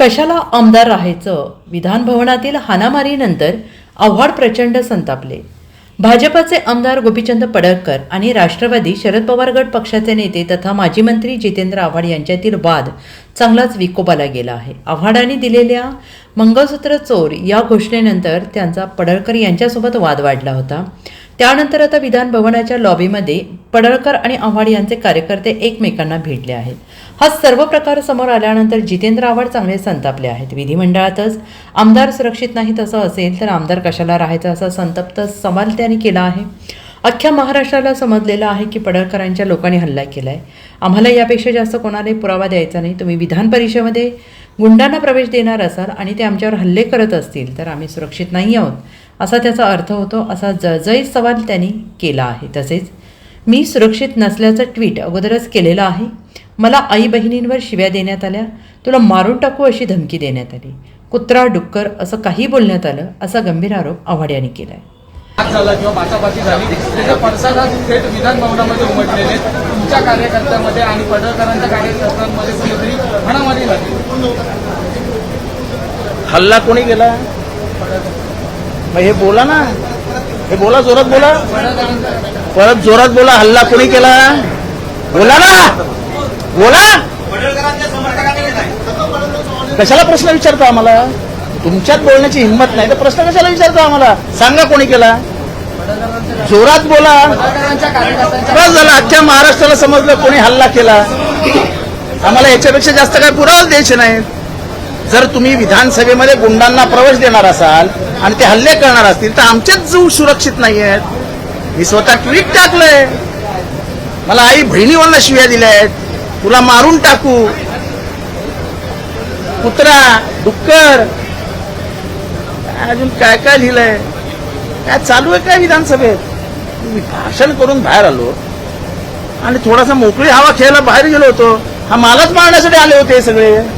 कशाला आमदार राहायचं? विधानभवनातील हाणामारीनंतर आव्हाड प्रचंड संतापले. भाजपाचे आमदार गोपीचंद पडळकर आणि राष्ट्रवादी शरद पवार गट पक्षाचे नेते तथा माजी मंत्री जितेंद्र आव्हाड यांच्यातील वाद चांगलाच विकोपाला गेला आहे. आव्हाडांनी दिलेल्या मंगळसूत्र चोर या घोषणेनंतर त्यांचा पडळकर यांच्यासोबत वाद वाढला होता. त्यानंतर आता विधान भवनाच्या लॉबीमध्ये पडळकर आणि आव्हाड यांचे कार्यकर्ते एकमेकांना भेटले आहेत. हा सर्व प्रकार समोर आल्यानंतर जितेंद्र आव्हाड चांगले संतापले आहेत. विधिमंडळातच आमदार सुरक्षित नाहीत असं असेल तर आमदार कशाला राहायचा असा संतप्त सवाल त्यांनी केला आहे. अख्ख्या महाराष्ट्राला समजलेलं आहे की पडळकरांच्या लोकांनी हल्ला केला आहे आम्हाला यापेक्षा जास्त कोणालाही पुरावा द्यायचा नाही. तुम्ही विधान परिषदेमध्ये गुंडांना प्रवेश देणार असाल आणि ते आमच्यावर हल्ले करत असतील तर आम्ही सुरक्षित नाही आहोत. असा त्याचा अर्थ होतो असा जळजळीत सवाल त्यांनी केला आहे. तसेच मी सुरक्षित नसल्याचं ट्विट अगोदरच केलेलं आहे. मला आई बहिणींवर शिव्या देण्यात आल्या. तुला मारून टाकू अशी धमकी देण्यात आली. कुत्रा डुक्कर असं काही बोलण्यात आलं असा गंभीर आरोप आव्हाड यांनी केला आहे हात झाला किंवा बाचाबाची झाली त्याचे पडसाद आज थेट विधान भवनामध्ये उमटलेले आहेत. तुमच्या कार्यकर्त्यामध्ये आणि पडळकरांच्या कार्यकर्त्यांमध्ये कुठेतरी हाणामारी झाली. हल्ला कोणी केला? मग हे बोला ना. हे बोला जोरात बोला. परत जोरात बोला हल्ला कोणी केला? बोला ना. बोला. कशाला प्रश्न विचारतो आम्हाला? तुमच्यात बोलण्याची हिंमत नाही तर प्रश्न कशाला विचारतो आम्हाला? सांगा कोणी केला? जोरात बोला. बस झालं अख्ख्या महाराष्ट्राला समजलं कोणी हल्ला केला. आम्हाला याच्यापेक्षा जास्त काय पुरावा द्यायचे नाहीत. जर तुम्ही विधानसभेमध्ये गुंडांना प्रवेश देणार असाल आणि ते हल्ले करणार असतील तर आमचेच जीव सुरक्षित नाही आहेत. मी स्वतः ट्विट टाकलंय. मला आई बहिणीवरनं शिव्या दिल्या आहेत तुला मारून टाकू. कुत्रा डुक्कर. अजून काय काय लिहिलंय? काय चालू आहे काय विधानसभेत? मी भाषण करून बाहेर आलो. आणि थोडासा मोकळी हवा खेळायला बाहेर गेलो होतो. हा मालच मारण्यासाठी आले होते हे सगळे.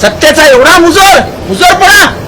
सत्तेचा एवढा मुजोर मुजोरपणा.